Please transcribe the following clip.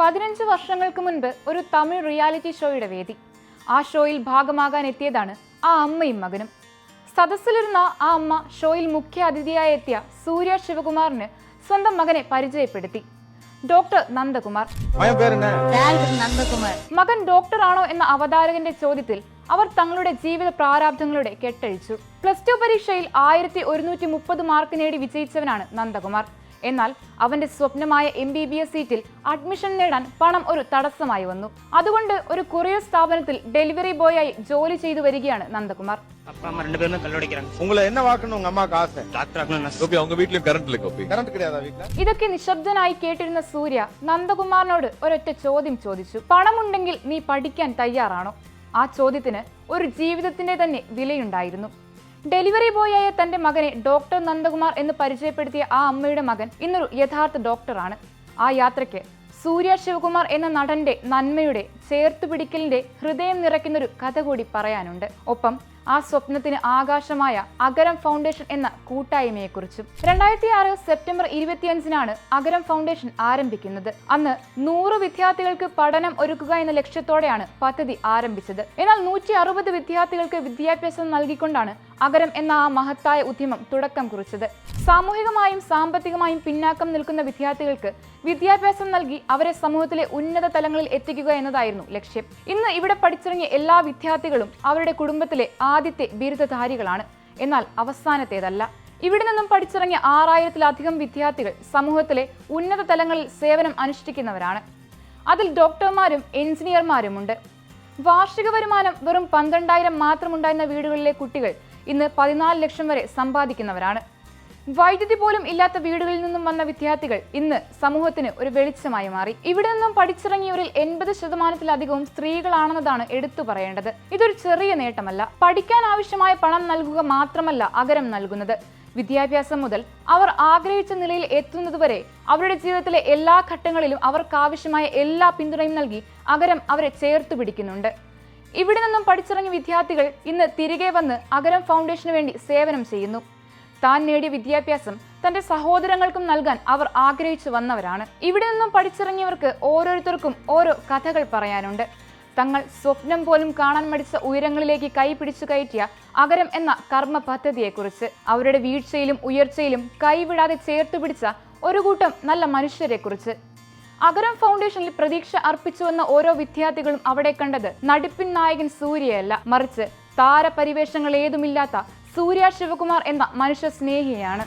പതിനഞ്ച് വർഷങ്ങൾക്ക് മുൻപ് ഒരു തമിഴ് റിയാലിറ്റി ഷോയുടെ വേദി. ആ ഷോയിൽ ഭാഗമാകാൻ എത്തിയതാണ് ആ അമ്മയും മകനും. സദസ്സിലിരുന്ന ആ അമ്മ ഷോയിൽ മുഖ്യ അതിഥിയായി എത്തിയ സൂര്യ ശിവകുമാറിന് സ്വന്തം മകനെ പരിചയപ്പെടുത്തി. ഡോക്ടർ നന്ദകുമാർ. മകൻ ഡോക്ടർ ആണോ എന്ന അവതാരകന്റെ ചോദ്യത്തിൽ അവർ തങ്ങളുടെ ജീവിത പ്രാരാബ്ദങ്ങളുടെ കെട്ടഴിച്ചു. പ്ലസ് ടു പരീക്ഷയിൽ ആയിരത്തി ഒരുന്നൂറ്റി മുപ്പത് മാർക്ക് നേടി വിജയിച്ചവനാണ് നന്ദകുമാർ. എന്നാൽ അവന്റെ സ്വപ്നമായ എം ബി ബി എസ് സീറ്റിൽ അഡ്മിഷൻ നേടാൻ പണം ഒരു തടസ്സമായി വന്നു അതുകൊണ്ട് ഒരു കൊറിയർ സ്ഥാപനത്തിൽ ഡെലിവറി ബോയായി ജോലി ചെയ്തു വരികയാണ് നന്ദകുമാർ அப்பா அம்மா ரெண்டு பேருமே கல்லடிக்கிறாங்க உங்களை என்ன வாக்கணும் உங்க அம்மாக்கு ஆசை டாக்டர் ஆகணும் நான் கோபி அவங்க வீட்லயும் கரண்ட் இல்லை கோபி கரண்ட் கிடையாதா வீட்டுல ഇതൊക്കെ നിശബ്ദനായി കേട്ടിരുന്ന സൂര്യ നന്ദകുമാറിനോട് ഒരൊറ്റ ചോദ്യം ചോദിച്ചു പണമുണ്ടെങ്കിൽ നീ പഠിക്കാൻ തയ്യാറാണോ ആ ചോദ്യത്തിന് ഒരു ജീവിതത്തിന്റെ തന്നെ വിലയുണ്ടായിരുന്നു ഡെലിവറി ബോയായ തന്റെ മകനെ ഡോക്ടർ നന്ദകുമാർ എന്ന് പരിചയപ്പെടുത്തിയ ആ അമ്മയുടെ മകൻ ഇന്നൊരു യഥാർത്ഥ ഡോക്ടറാണ്. ആ യാത്രയ്ക്ക് സൂര്യ ശിവകുമാർ എന്ന നടന്റെ നന്മയുടെ ചേർത്തുപിടിക്കലിന്റെ ഹൃദയം നിറയ്ക്കുന്നൊരു കഥ കൂടി പറയാനുണ്ട്. ഒപ്പം ആ സ്വപ്നത്തിന് ആകാശമായ അഗരം ഫൗണ്ടേഷൻ എന്ന കൂട്ടായ്മയെക്കുറിച്ചും രണ്ടായിരത്തി ആറ് സെപ്റ്റംബർ ഇരുപത്തിയഞ്ചിനാണ് അഗരം ഫൗണ്ടേഷൻ ആരംഭിക്കുന്നത്. അന്ന് നൂറ് വിദ്യാർത്ഥികൾക്ക് പഠനം ഒരുക്കുക എന്ന ലക്ഷ്യത്തോടെയാണ് പദ്ധതി ആരംഭിച്ചത്. എന്നാൽ നൂറ്റി അറുപത് വിദ്യാർത്ഥികൾക്ക് വിദ്യാഭ്യാസം നൽകിക്കൊണ്ടാണ് അഗരം എന്ന ആ മഹത്തായ ഉദ്യമം തുടക്കം കുറിച്ചത്. സാമൂഹികമായും സാമ്പത്തികമായും പിന്നാക്കം നിൽക്കുന്ന വിദ്യാർത്ഥികൾക്ക് വിദ്യാഭ്യാസം നൽകി അവരെ സമൂഹത്തിലെ ഉന്നത തലങ്ങളിൽ എത്തിക്കുക എന്നതായിരുന്നു ലക്ഷ്യം. ഇന്ന് ഇവിടെ പഠിച്ചിറങ്ങിയ എല്ലാ വിദ്യാർത്ഥികളും അവരുടെ കുടുംബത്തിലെ ആദ്യത്തെ ബിരുദധാരികളാണ്. എന്നാൽ അവസാനത്തേതല്ല. ഇവിടെ നിന്നും പഠിച്ചിറങ്ങിയ ആറായിരത്തിലധികം വിദ്യാർത്ഥികൾ സമൂഹത്തിലെ ഉന്നത തലങ്ങളിൽ സേവനം അനുഷ്ഠിക്കുന്നവരാണ്. അതിൽ ഡോക്ടർമാരും എഞ്ചിനീയർമാരുമുണ്ട് വാർഷിക വരുമാനം വെറും പന്ത്രണ്ടായിരം മാത്രമുണ്ടായിരുന്ന വീടുകളിലെ കുട്ടികൾ ഇന്ന് പതിനാല് ലക്ഷം വരെ സമ്പാദിക്കുന്നവരാണ്. വൈദ്യുതി പോലും ഇല്ലാത്ത വീടുകളിൽ നിന്നും വന്ന വിദ്യാർത്ഥികൾ ഇന്ന് സമൂഹത്തിന് ഒരു വെളിച്ചമായി മാറി. ഇവിടെ നിന്നും പഠിച്ചിറങ്ങിയവരിൽ എൺപത് ശതമാനത്തിലധികവും സ്ത്രീകളാണെന്നതാണ് എടുത്തു പറയേണ്ടത്. ഇതൊരു ചെറിയ നേട്ടമല്ല. പഠിക്കാൻ ആവശ്യമായ പണം നൽകുക മാത്രമല്ല അകരം നൽകുന്നത്. വിദ്യാഭ്യാസം മുതൽ അവർ ആഗ്രഹിച്ച നിലയിൽ എത്തുന്നതുവരെ അവരുടെ ജീവിതത്തിലെ എല്ലാ ഘട്ടങ്ങളിലും അവർക്കാവശ്യമായ എല്ലാ പിന്തുണയും നൽകി അകരം അവരെ ചേർത്തു പിടിക്കുന്നുണ്ട്. ഇവിടെ നിന്നും പഠിച്ചിറങ്ങിയ വിദ്യാർത്ഥികൾ ഇന്ന് തിരികെ വന്ന് അകരം ഫൗണ്ടേഷന് വേണ്ടി സേവനം ചെയ്യുന്നു. താൻ നേടിയ വിദ്യാഭ്യാസം തന്റെ സഹോദരങ്ങൾക്കും നൽകാൻ അവർ ആഗ്രഹിച്ചു വന്നവരാണ്. ഇവിടെ നിന്നും പഠിച്ചിറങ്ങിയവർക്ക് ഓരോരുത്തർക്കും ഓരോ കഥകൾ പറയാനുണ്ട്. തങ്ങൾ സ്വപ്നം പോലും കാണാൻ മടിച്ച ഉയരങ്ങളിലേക്ക് കൈപിടിച്ചു കയറ്റിയ അകരം എന്ന കർമ്മ പദ്ധതിയെക്കുറിച്ച് അവരുടെ വീഴ്ചയിലും ഉയർച്ചയിലും കൈവിടാതെ ചേർത്ത് പിടിച്ച ഒരു കൂട്ടം നല്ല മനുഷ്യരെക്കുറിച്ച്. അഗരം ഫൗണ്ടേഷനിൽ പ്രതീക്ഷ അർപ്പിച്ചുവന്ന ഓരോ വിദ്യാർത്ഥികളും അവിടെ കണ്ടത് നടിപ്പിൻ നായകൻ സൂര്യയല്ല. മറിച്ച് താരപരിവേഷങ്ങൾ ഏതുമില്ലാത്ത സൂര്യ ശിവകുമാർ എന്ന മനുഷ്യ സ്നേഹിയാണ്.